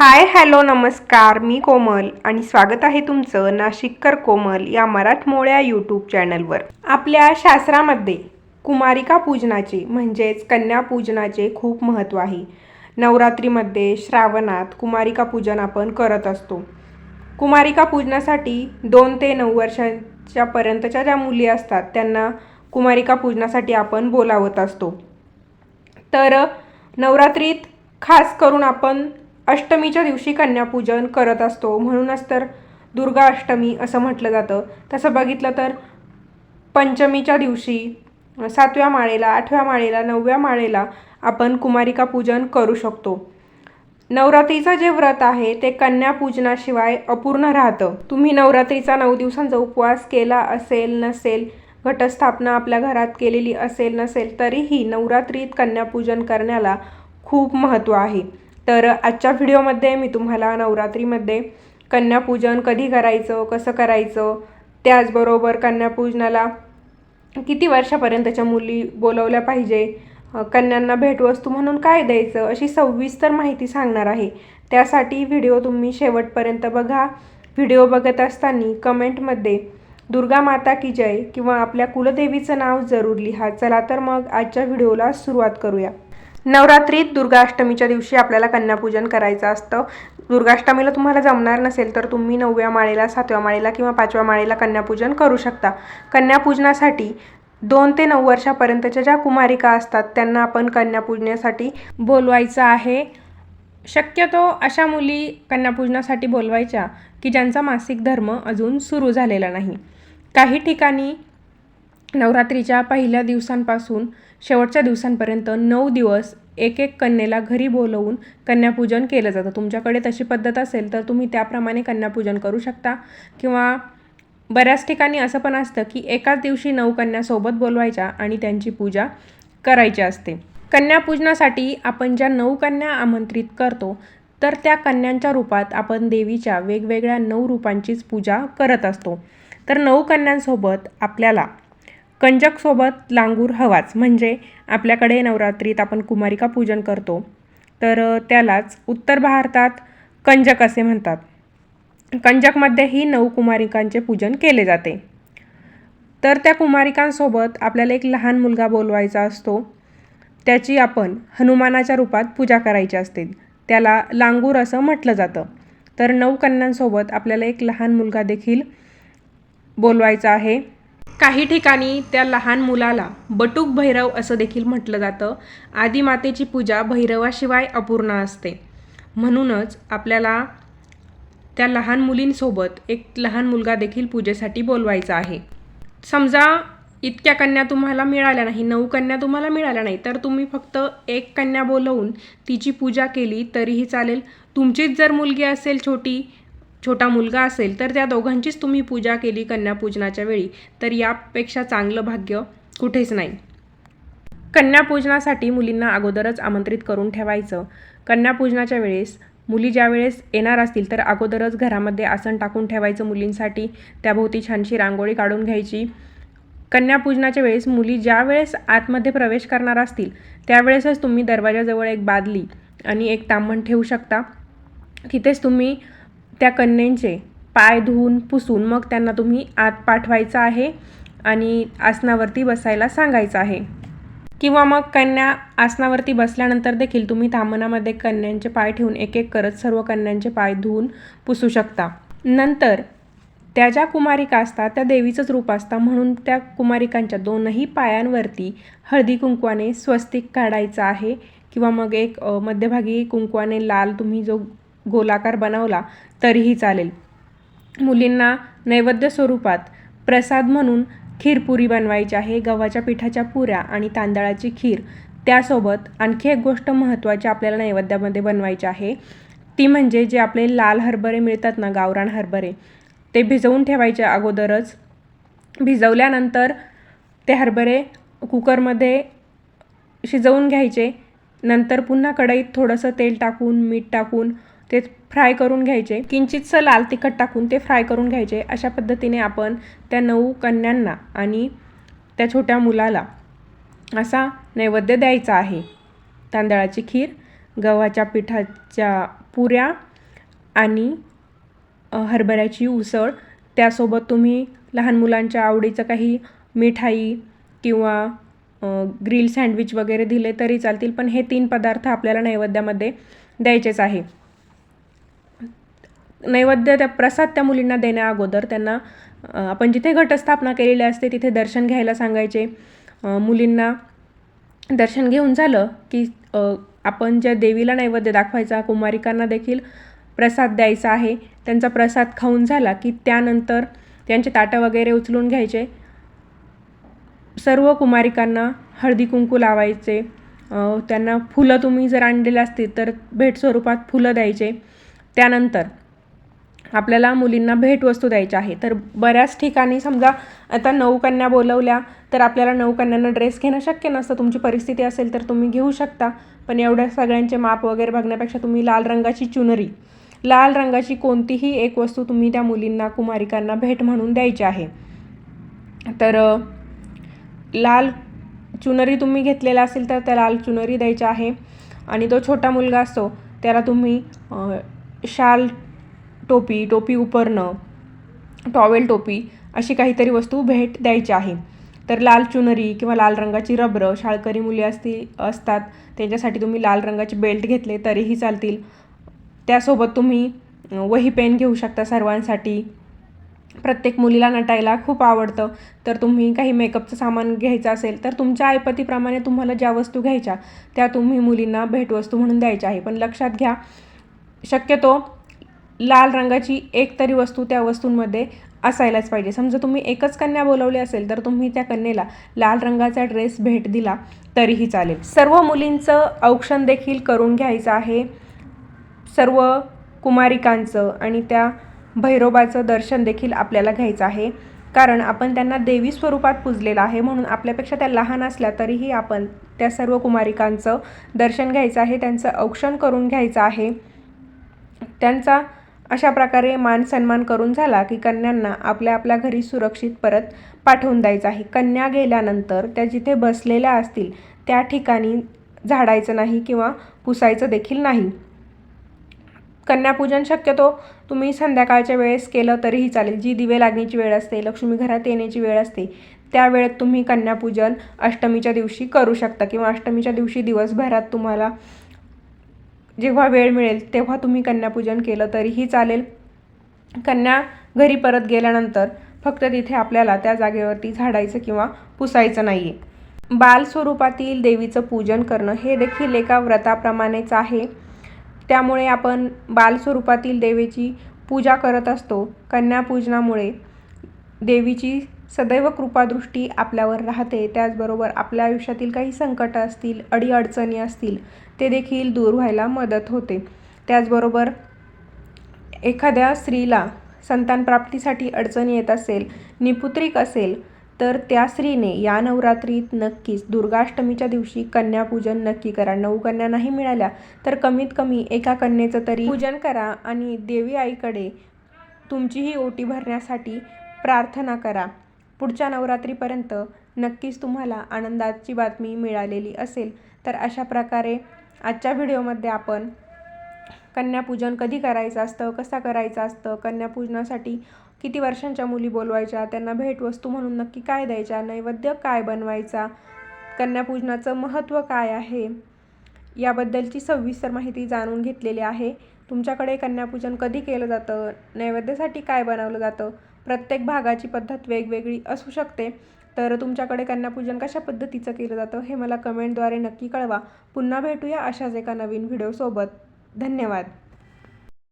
Hi hello नमस्कार मी कोमल आणि स्वागत आहे तुमचं नाशिककर कोमल या मराठमोळ्या यूट्यूब चॅनलवर. आपल्या शास्त्रामध्ये कुमारिका पूजनाचे म्हणजेच कन्यापूजनाचे खूप महत्त्व आहे. नवरात्रीमध्ये श्रावणात कुमारिका पूजन आपण करत असतो. कुमारिका पूजनासाठी दोन ते नऊ वर्षांच्या पर्यंतच्या ज्या मुली असतात त्यांना कुमारिका पूजनासाठी आपण बोलावत असतो. तर नवरात्रीत खास करून आपण अष्टमीच्या दिवशी कन्यापूजन करत असतो. म्हणूनच तर दुर्गा अष्टमी असं म्हटलं जातं. तसं बघितलं तर पंचमीच्या दिवशी सातव्या माळेला आठव्या माळेला नवव्या माळेला आपण कुमारिका पूजन करू शकतो. नवरात्रीचं जे व्रत आहे ते कन्यापूजनाशिवाय अपूर्ण राहतं. तुम्ही नवरात्रीचा नऊ दिवसांचा उपवास केला असेल नसेल घटस्थापना आपल्या घरात केलेली असेल नसेल तरीही नवरात्रीत कन्यापूजन करण्याला खूप महत्त्व आहे. तर आजच्या व्हिडिओमध्ये मी तुम्हाला नवरात्रीमध्ये कन्यापूजन कधी करायचं कसं करायचं त्याचबरोबर कन्यापूजनाला किती वर्षापर्यंतच्या मुली बोलवल्या पाहिजे कन्यांना भेटवस्तू म्हणून काय द्यायचं अशी सविस्तर माहिती सांगणार आहे. त्यासाठी व्हिडिओ तुम्ही शेवटपर्यंत बघा. व्हिडिओ बघत असताना कमेंटमध्ये दुर्गा माता की जय किंवा आपल्या कुलदेवीचं नाव जरूर लिहा. चला तर मग आजच्या व्हिडिओला सुरुवात करूया. नवरात्रीत दुर्गाष्टमीच्या दिवशी आपल्याला कन्यापूजन करायचं असतं. दुर्गाष्टमीला तुम्हाला जमणार नसेल तर तुम्ही नवव्या माळेला सातव्या माळेला किंवा पाचव्या माळेला कन्यापूजन करू शकता. कन्यापूजनासाठी दोन ते नऊ वर्षापर्यंतच्या ज्या कुमारिका असतात त्यांना आपण कन्यापूजनासाठी बोलवायचं आहे. शक्यतो अशा मुली कन्यापूजनासाठी बोलवायच्या की ज्यांचा मासिक धर्म अजून सुरू झालेला नाही. काही ठिकाणी नवरात्रीच्या पहिल्या दिवसांपासून शेवटच्या दिवसांपर्यंत नऊ दिवस एक एक कन्येला घरी बोलवून कन्यापूजन केलं जातं. तुमच्याकडे तशी पद्धत असेल तर तुम्ही त्याप्रमाणे कन्यापूजन करू शकता. किंवा बऱ्याच ठिकाणी असं पण असतं की एकाच दिवशी नऊ कन्यासोबत बोलवायच्या आणि त्यांची पूजा करायची असते. कन्यापूजनासाठी आपण ज्या नऊ कन्या आमंत्रित करतो तर त्या कन्यांच्या रूपात आपण देवीच्या वेगवेगळ्या नऊ रूपांचीच पूजा करत असतो. तर नऊ कन्यांसोबत आपल्याला कंजकसोबत लांगूर हवाच. म्हणजे आपल्याकडे नवरात्रीत आपण कुमारिका पूजन करतो. तर त्यालाच उत्तर भारतात कंजक असे म्हणतात. कंजकमध्येही नऊ कुमारिकांचे पूजन केले जाते. तर त्या कुमारिकांसोबत आपल्याला एक लहान मुलगा बोलवायचा असतो. त्याची आपण हनुमानाच्या रूपात पूजा करायची असते. त्याला लांगूर असं म्हटलं जातं. तर नऊ कन्यांसोबत आपल्याला एक लहान मुलगा देखील बोलवायचा आहे. काही ठिकाणी त्या लहान मुलाला बटूक भैरव असं देखील म्हटलं जातं. आदिमातेची पूजा भैरवाशिवाय अपूर्ण असते. म्हणूनच आपल्याला त्या लहान मुलींसोबत एक लहान मुलगा देखील पूजेसाठी बोलवायचा आहे. समजा इतक्या कन्या तुम्हाला मिळाल्या नाही नऊ कन्या तुम्हाला मिळाल्या नाही तर तुम्ही फक्त एक कन्या बोलवून तिची पूजा केली तरीही चालेल. तुमचीच जर मुलगी असेल छोटी छोटा मुलगा असेल तर त्या दोघांचीच तुम्ही पूजा केली कन्यापूजनाच्या वेळी. तर यापेक्षा चांगलं भाग्य कुठेच नाही. कन्यापूजनासाठी मुलींना अगोदरच आमंत्रित करून ठेवायचं. कन्यापूजनाच्या वेळेस मुली ज्या वेळेस येणार असतील तर अगोदरच घरामध्ये आसन टाकून ठेवायचं मुलींसाठी. त्याभोवती छानशी रांगोळी काढून घ्यायची. कन्यापूजनाच्या वेळेस मुली ज्या वेळेस आतमध्ये प्रवेश करणार असतील त्यावेळेसच तुम्ही दरवाजाजवळ एक बादली आणि एक तांबण ठेवू शकता. तिथेच तुम्ही त्या कन्यांचे पाय धुवून पुसून मग त्यांना तुम्ही आत पाठवायचं आहे आणि आसनावरती बसायला सांगायचं आहे. किंवा मग कन्या आसनावरती बसल्यानंतर देखील तुम्ही तामनामध्ये कन्यांचे पाय ठेवून एक एक करत सर्व कन्यांचे पाय धुवून पुसू शकता. नंतर त्या ज्या कुमारिका असतात त्या देवीचंच रूप असतं. म्हणून त्या कुमारिकांच्या दोनही पायांवरती हळदी कुंकवाने स्वस्तिक काढायचं आहे. किंवा मग एक मध्यभागी कुंकवाने लाल तुम्ही जो गोलाकार बनवला तरीही चालेल. मुलींना नैवेद्य स्वरूपात प्रसाद म्हणून खीरपुरी बनवायची आहे. गव्हाच्या पिठाच्या पुऱ्या आणि तांदळाची खीर त्यासोबत आणखी एक गोष्ट महत्त्वाची आपल्याला नैवेद्यामध्ये बनवायची आहे. ती म्हणजे जे आपले लाल हरभरे मिळतात ना गावरान हरभरे ते भिजवून ठेवायचे अगोदरच. भिजवल्यानंतर ते हरभरे कुकरमध्ये शिजवून घ्यायचे. नंतर पुन्हा कढईत थोडंसं तेल टाकून मीठ टाकून ते फ्राय करून घ्यायचे. किंचितसं लाल तिखट टाकून ते फ्राय करून घ्यायचे. अशा पद्धतीने आपण त्या नऊ कन्यांना आणि त्या छोट्या मुलाला असा नैवेद्य द्यायचा आहे. तांदळाची खीर गव्हाच्या पिठाच्या पुऱ्या आणि हरभऱ्याची उसळ. त्यासोबत तुम्ही लहान मुलांच्या आवडीचं काही मिठाई किंवा ग्रिल सँडविच वगैरे दिले तरी चालतील पण हे तीन पदार्थ आपल्याला नैवेद्यामध्ये द्यायचेच आहे. नैवेद्य त्या प्रसाद त्या मुलींना देण्या अगोदर त्यांना आपण जिथे घटस्थापना केलेली असते तिथे दर्शन घ्यायला सांगायचे. मुलींना दर्शन घेऊन झालं की आपण ज्या देवीला नैवेद्य दाखवायचा कुमारिकांना देखील प्रसाद द्यायचा आहे त्यांचा प्रसाद खाऊन झाला की त्यानंतर त्यांचे ताटं वगैरे उचलून घ्यायचे. सर्व कुमारिकांना हळदी कुंकू लावायचे. त्यांना फुलं तुम्ही जर आणलेले असतील तर भेट स्वरूपात फुलं द्यायचे. त्यानंतर आपल्याला मुलींना भेटवस्तू द्यायच्या आहे. तर बऱ्याच ठिकाणी समजा आता नऊ कन्या बोलवल्या तर आपल्याला नऊ कन्यांना ड्रेस घेणं शक्य नसतं. तुमची परिस्थिती असेल तर तुम्ही घेऊ शकता. पण एवढ्या सगळ्यांचे माप वगैरे बघण्यापेक्षा तुम्ही लाल रंगाची चुनरी. लाल रंगाची कोणतीही एक वस्तू तुम्ही त्या मुलींना कुमारिकांना भेट म्हणून द्यायची आहे. तर लाल चुनरी तुम्ही घेतलेला असेल तर त्या लाल चुनरी द्यायची आहे. आणि तो छोटा मुलगा असतो त्याला तुम्ही शाल टोपी टोपी उपरणं टॉवेल टोपी अशी काहीतरी वस्तू भेट द्यायची आहे. तर लाल चुनरी किंवा लाल रंगाची रबरं शाळकरी मुली असती असतात त्यांच्यासाठी तुम्ही लाल रंगाचे बेल्ट घेतले तरीही चालतील. त्यासोबत तुम्ही वही पेन घेऊ शकता सर्वांसाठी. प्रत्येक मुलीला नटायला खूप आवडतं. तर तुम्ही काही मेकअपचं सामान घ्यायचं असेल तर तुमच्या ऐपतीप्रमाणे तुम्हाला ज्या वस्तू घ्यायच्या त्या तुम्ही मुलींना भेटवस्तू म्हणून द्यायच्या आहे. पण लक्षात घ्या शक्यतो लाल रंगाची एक तरी वस्तू त्या वस्तूंमध्ये असायलाच पाहिजे. समजा तुम्ही एकच कन्या बोलवली असेल तर तुम्ही त्या कन्येला लाल रंगाचा ड्रेस भेट दिला तरीही चालेल. सर्व मुलींचं औक्षण देखील करून घ्यायचं आहे. सर्व कुमारिकांचं आणि त्या भैरोबाचं दर्शन देखील आपल्याला घ्यायचं आहे. कारण आपण त्यांना देवी स्वरूपात पूजलेलं आहे म्हणून आपल्यापेक्षा त्या लहान असल्या तरीही आपण त्या सर्व कुमारिकांचं दर्शन घ्यायचं आहे त्यांचं औक्षण करून घ्यायचं आहे. त्यांचा अशा प्रकारे मान सन्मान करून झाला की कन्यांना आपल्या आपल्या घरी सुरक्षित परत पाठवून द्यायचं आहे. कन्या गेल्यानंतर त्या जिथे बसलेल्या असतील त्या ठिकाणी झाडायचं नाही किंवा पुसायचं देखील नाही. कन्यापूजन शक्यतो तुम्ही संध्याकाळच्या वेळेस केलं तरीही चालेल. जी दिवे लागण्याची वेळ असते लक्ष्मी घरात येण्याची वेळ असते त्या वेळेत तुम्ही कन्यापूजन अष्टमीच्या दिवशी करू शकता किंवा अष्टमीच्या दिवशी दिवसभरात तुम्हाला जेव्हा वेळ मिळेल तेव्हा तुम्ही कन्यापूजन केलं तरीही चालेल. कन्या घरी परत गेल्यानंतर फक्त तिथे आपल्याला त्या जागेवरती झाडायचं किंवा पुसायचं नाही आहे बाल स्वरूपातील देवीचं पूजन करणं हे देखील एका व्रताप्रमाणेच आहे. त्यामुळे आपण बाल स्वरूपातील देवीची पूजा करत असतो. कन्यापूजनामुळे देवीची सदैव कृपादृष्टी आपल्यावर राहते. त्याचबरोबर आपल्या आयुष्यातील काही संकट असतील अडीअडचणी असतील ते देखील दूर व्हायला मदत होते. त्याचबरोबर एखाद्या स्त्रीला संतान प्राप्तीसाठी अडचणी येत असेल निपुत्रिक असेल तर त्या स्त्रीने या नवरात्रीत नक्कीच दुर्गाष्टमीच्या दिवशी कन्यापूजन नक्की करा. नऊ कन्या नाही मिळाल्या तर कमीत कमी एका कन्येचं तरी पूजन करा आणि देवी आईकडे तुमचीही ओटी भरण्यासाठी प्रार्थना करा. पुढच्या नवरात्रीपर्यंत नक्कीच तुम्हाला आनंदाची बातमी मिळालेली असेल. तर अशा प्रकारे आजच्या व्हिडिओमध्ये आपण कन्यापूजन कधी करायचं असतं कसं करायचं असतं कन्यापूजनासाठी किती वर्षांच्या मुली बोलवायच्या त्यांना भेटवस्तू म्हणून नक्की काय द्यायच्या नैवेद्य काय बनवायचा कन्यापूजनाचं महत्त्व काय आहे याबद्दलची सविस्तर माहिती जाणून घेतलेली आहे. तुमच्याकडे कन्यापूजन कधी केलं जातं नैवेद्यासाठी काय बनवलं जातं प्रत्येक भागाची पद्धत वेगवेगळी असू शकते. तर तुमच्याकडे कन्यापूजन कशा पद्धतीचं केलं जातं हे मला कमेंटद्वारे नक्की कळवा. पुन्हा भेटूया अशाच एका नवीन व्हिडिओसोबत. धन्यवाद.